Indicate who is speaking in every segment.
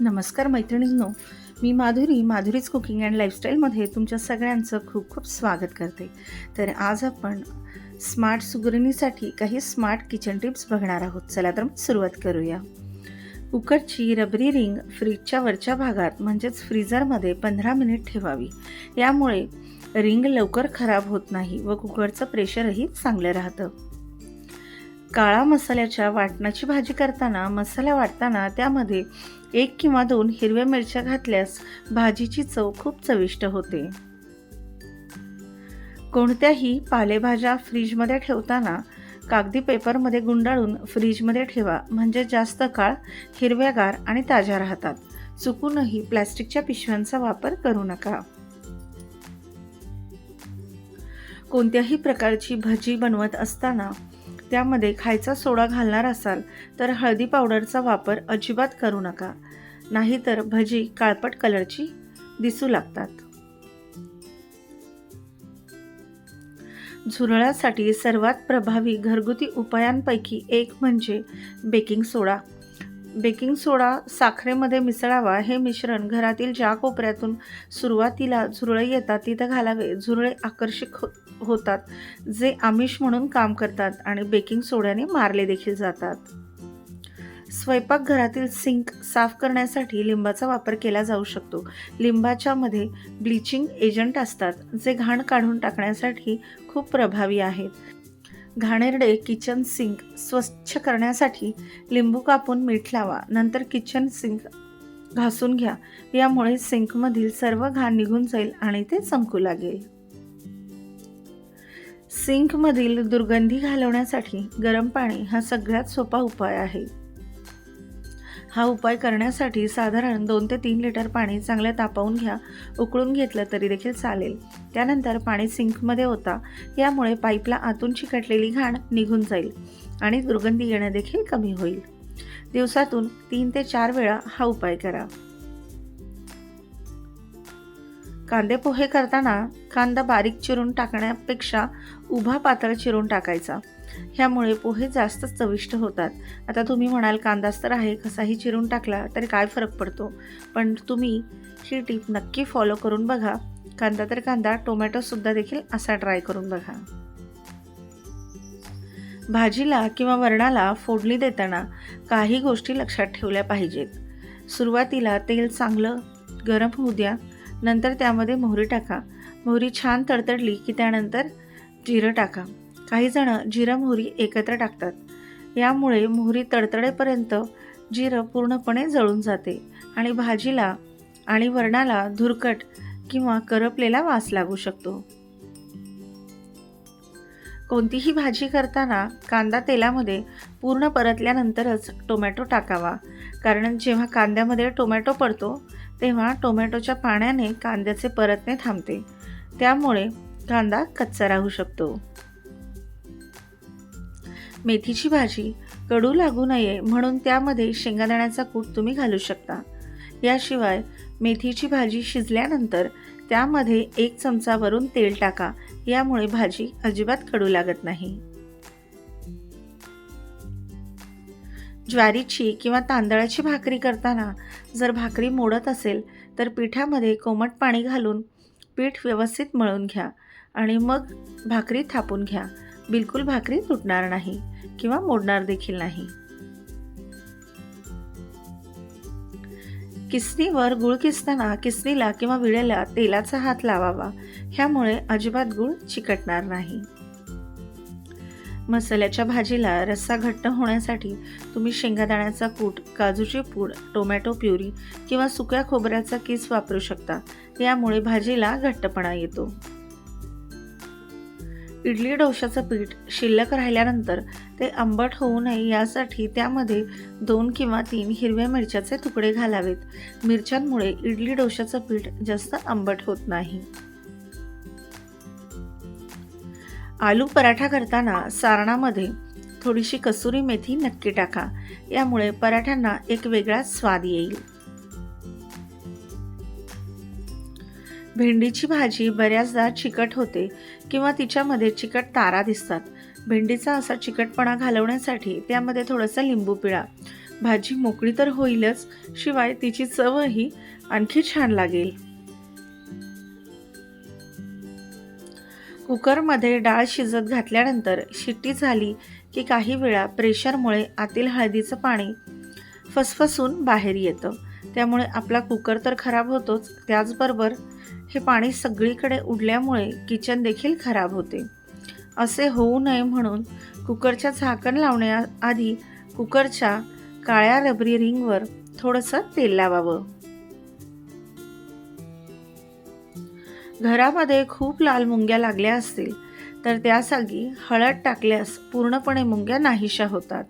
Speaker 1: नमस्कार मैत्रिणींनो. मी माधुरी माधुरीज कुकिंग अँड लाईफस्टाईलमध्ये तुमच्या सगळ्यांचं खूप खूप स्वागत करते. तर आज आपण स्मार्ट सुगरणीसाठी काही स्मार्ट किचन टिप्स बघणार आहोत. चला तर सुरुवात करूया. कुकरची रबरी रिंग फ्रीजच्या वरच्या भागात म्हणजेच फ्रीझरमध्ये पंधरा मिनिट ठेवावी. यामुळे रिंग लवकर खराब होत नाही व कुकरचं प्रेशरही चांगलं राहतं. काळा मसाल्याच्या वाटणाची भाजी करताना मसाला वाटताना त्यामध्ये एक किंवा दोन हिरव्या मिरच्या घातल्यास भाजीची चव खूप चविष्ट होते. कोणत्याही पालेभाज्या फ्रीजमध्ये ठेवताना कागदी पेपरमध्ये गुंडाळून फ्रीजमध्ये ठेवा म्हणजे जास्त काळ हिरव्यागार आणि ताज्या राहतात. चुकूनही प्लॅस्टिकच्या पिशव्यांचा वापर करू नका. कोणत्याही प्रकारची भजी बनवत असताना त्यामध्ये खायचा सोडा घालणार असाल तर हळदी पावडरचा वापर अजिबात करू नका. नाहीतर भजी काळपट कलरची दिसू लागतात. झुरळासाठी सर्वात प्रभावी घरगुती उपायांपैकी एक म्हणजे बेकिंग सोडा. बेकिंग सोडा साखरेमध्ये मिसळावा हे मिश्रण घरातील ज्या कोपऱ्यातून सुरुवातीला झुरळे येतात तिथं घालावे. झुरळे आकर्षक हो होतात जे आमिष म्हणून काम करतात आणि बेकिंग सोड्याने मारले देखील जातात. स्वयंपाकघरातील सिंक साफ करण्यासाठी लिंबाचा वापर केला जाऊ शकतो. लिंबाच्या मध्ये ब्लिचिंग एजंट असतात जे घाण काढून टाकण्यासाठी खूप प्रभावी आहेत. घाणेरडे किचन सिंक स्वच्छ करण्यासाठी लिंबू कापून मीठ लावा नंतर किचन सिंक घासून घ्या यामुळे सिंकमधील सर्व घाण निघून जाईल आणि ते चमकू लागेल. सिंकमधील दुर्गंधी घालवण्यासाठी गरम पाणी हा सगळ्यात सोपा उपाय आहे. हा उपाय करण्यासाठी साधारण दोन ते तीन लिटर पाणी चांगलं तापवून घ्या उकळून घेतलं तरी देखील चालेल. त्यानंतर पाणी सिंकमध्ये होता यामुळे पाईपला आतून चिकटलेली घाण निघून जाईल आणि दुर्गंधी येणं देखील कमी होईल. दिवसातून तीन ते चार वेळा हा उपाय करा. कांदे पोहे करताना कांदा बारीक चिरून टाकण्यापेक्षा उभा पातळ चिरून टाकायचा. ह्यामुळे पोहे जास्त चविष्ट होतात. आता तुम्ही म्हणाल कांदाच तर आहे कसाही चिरून टाकला तरी काय फरक पडतो? पण तुम्ही ही टीप नक्की फॉलो करून बघा. कांदा तर कांदा टोमॅटोसुद्धा देखील असा ट्राय करून बघा. भाजीला किंवा वरणाला फोडणी देताना काही गोष्टी लक्षात ठेवल्या पाहिजेत. सुरुवातीला तेल चांगलं गरम होऊ द्या. नंतर त्यामध्ये मोहरी टाका. मोहरी छान तडतडली की त्यानंतर जिरं टाका. काहीजणं जिरं मोहरी एकत्र टाकतात. यामुळे मोहरी तडतडेपर्यंत जिरं पूर्णपणे जळून जाते आणि भाजीला आणि वरणाला धुरकट किंवा करपलेला वास लागू शकतो. कोणतीही भाजी करताना कांदा तेलामध्ये पूर्ण परतल्यानंतरच टोमॅटो टाकावा. कारण जेव्हा कांद्यामध्ये टोमॅटो पडतो तेव्हा टोमॅटोच्या पाण्याने कांद्याचे परतणे थांबते. त्यामुळे कांदा कच्चा राहू शकतो. मेथीची भाजी कडू लागू नये म्हणून त्यामध्ये शेंगादाण्याचा कूट तुम्ही घालू शकता. याशिवाय मेथीची भाजी शिजल्यानंतर त्यामध्ये एक चमचावरून तेल टाका. यामुळे भाजी अजिबात कडू लागत नाही. ज्वारीची किंवा तांदळाची भाकरी करताना जर भाकरी मोडत असेल तर पिठामध्ये कोमट पाणी घालून पीठ व्यवस्थित मळून घ्या आणि मग भाकरी थापून घ्या. बिलकुल भाकरी तुटणार नाही किंवा मोडणार देखील नाही. किसनीवर गुळ किसताना किसनीला किंवा विळेला तेलाचा हात लावावा. ह्यामुळे अजिबात गुळ चिकटणार नाही. मसाल्याच्या भाजीला रस्सा घट्ट होण्यासाठी तुम्ही शेंगादाण्याचा कूट काजूची पूड टोमॅटो प्युरी किंवा सुक्या खोबऱ्याचा किस वापरू शकता. यामुळे भाजीला घट्टपणा येतो. इडली डोशाचं पीठ शिल्लक राहिल्यानंतर ते आंबट होऊ नये यासाठी त्यामध्ये दोन किंवा तीन हिरव्या मिरच्याचे तुकडे घालावेत. मिरच्यांमुळे इडली डोशाचं पीठ जास्त आंबट होत नाही. आलू पराठा करताना सारणामध्ये थोडीशी कसुरी मेथी नक्की टाका. यामुळे पराठ्यांना एक वेगळाच स्वाद येईल. भेंडीची भाजी बऱ्याचदा चिकट होते किंवा तिच्यामध्ये चिकट तारा दिसतात. भेंडीचा असा चिकटपणा घालवण्यासाठी त्यामध्ये थोडंसं लिंबू पिळा. भाजी मोकळी तर होईलच शिवाय तिची चवही आणखी छान लागेल. कुकरमध्ये डाळ शिजत घातल्यानंतर शिट्टी झाली की काही वेळा प्रेशरमुळे आतील हळदीचं पाणी फसफसून बाहेर येतं. त्यामुळे आपला कुकर तर खराब होतोच. त्याचबरोबर हे पाणी सगळीकडे उडल्यामुळे किचन देखील खराब होते. असे होऊ नये म्हणून कुकरच्या झाकण लावण्याआधी कुकरच्या काळ्या रबरी रिंगवर थोडंसं तेल लावावं. घरामध्ये खूप लाल मुंग्या लागल्या असतील तर त्या सागी हळद टाकल्यास पूर्णपणे मुंग्या नाहीशा होतात.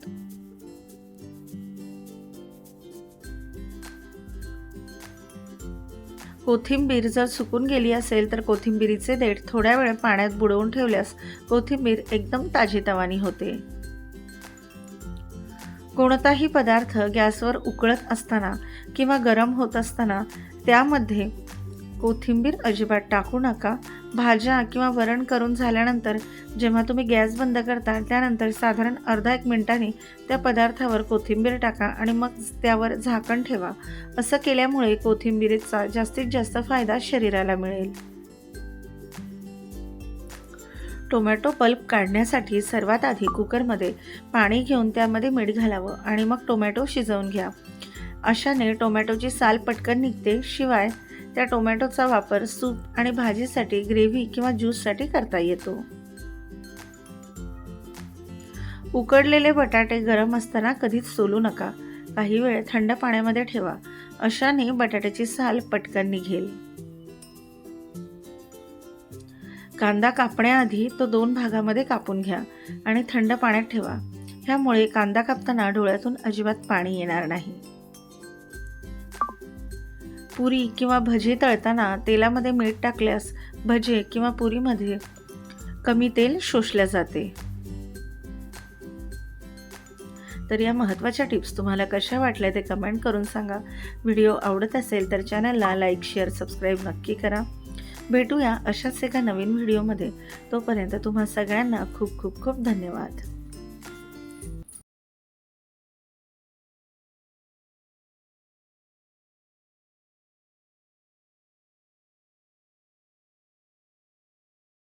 Speaker 1: कोथिंबीर जर सुकून गेली असेल तर कोथिंबीरीचे देठ थोड्या वेळ पाण्यात बुडवून ठेवल्यास कोथिंबीर एकदम ताजीतवानी होते. कोणताही पदार्थ गॅसवर उकळत असताना किंवा गरम होत असताना त्यामध्ये कोथिंबीर अजिबात टाकू नका. भाज्या किंवा वरण करून झाल्यानंतर जेव्हा तुम्ही गॅस बंद करता त्यानंतर साधारण अर्धा एक मिनिटाने त्या पदार्थावर कोथिंबीर टाका आणि मग त्यावर झाकण ठेवा. असं केल्यामुळे कोथिंबीरीचा जास्तीत जास्त फायदा शरीराला मिळेल. टोमॅटो पल्प काढण्यासाठी सर्वात आधी कुकरमध्ये पाणी घेऊन त्यामध्ये मीठ घालावं आणि मग टोमॅटो शिजवून घ्या. अशाने टोमॅटोची साल पटकन निघते शिवाय त्या टोमॅटोचा वापर सूप आणि भाजीसाठी ग्रेव्ही किंवा ज्यूससाठी करता येतो. उकडलेले बटाटे गरम असताना कधीच सोलू नका. काही वेळ थंड पाण्यामध्ये ठेवा. अशाने बटाट्याची साल पटकन निघेल. कांदा कापण्याआधी तो दोन भागामध्ये कापून घ्या आणि थंड पाण्यात ठेवा. ह्यामुळे कांदा कापताना डोळ्यातून अजिबात पाणी येणार नाही. पुरी किंवा भजी तळताना तेलामध्ये मीठ टाकल्यास भजे किंवा पुरीमध्ये कमी तेल शोषल्या जाते. तर या महत्त्वाच्या टिप्स तुम्हाला कशा वाटल्या ते कमेंट करून सांगा. व्हिडिओ आवडत असेल तर चॅनलला लाईक शेअर सबस्क्राईब नक्की करा. भेटूया अशाच एका नवीन व्हिडिओमध्ये. तोपर्यंत तुम्हा सगळ्यांना खूप खूप खूप धन्यवाद.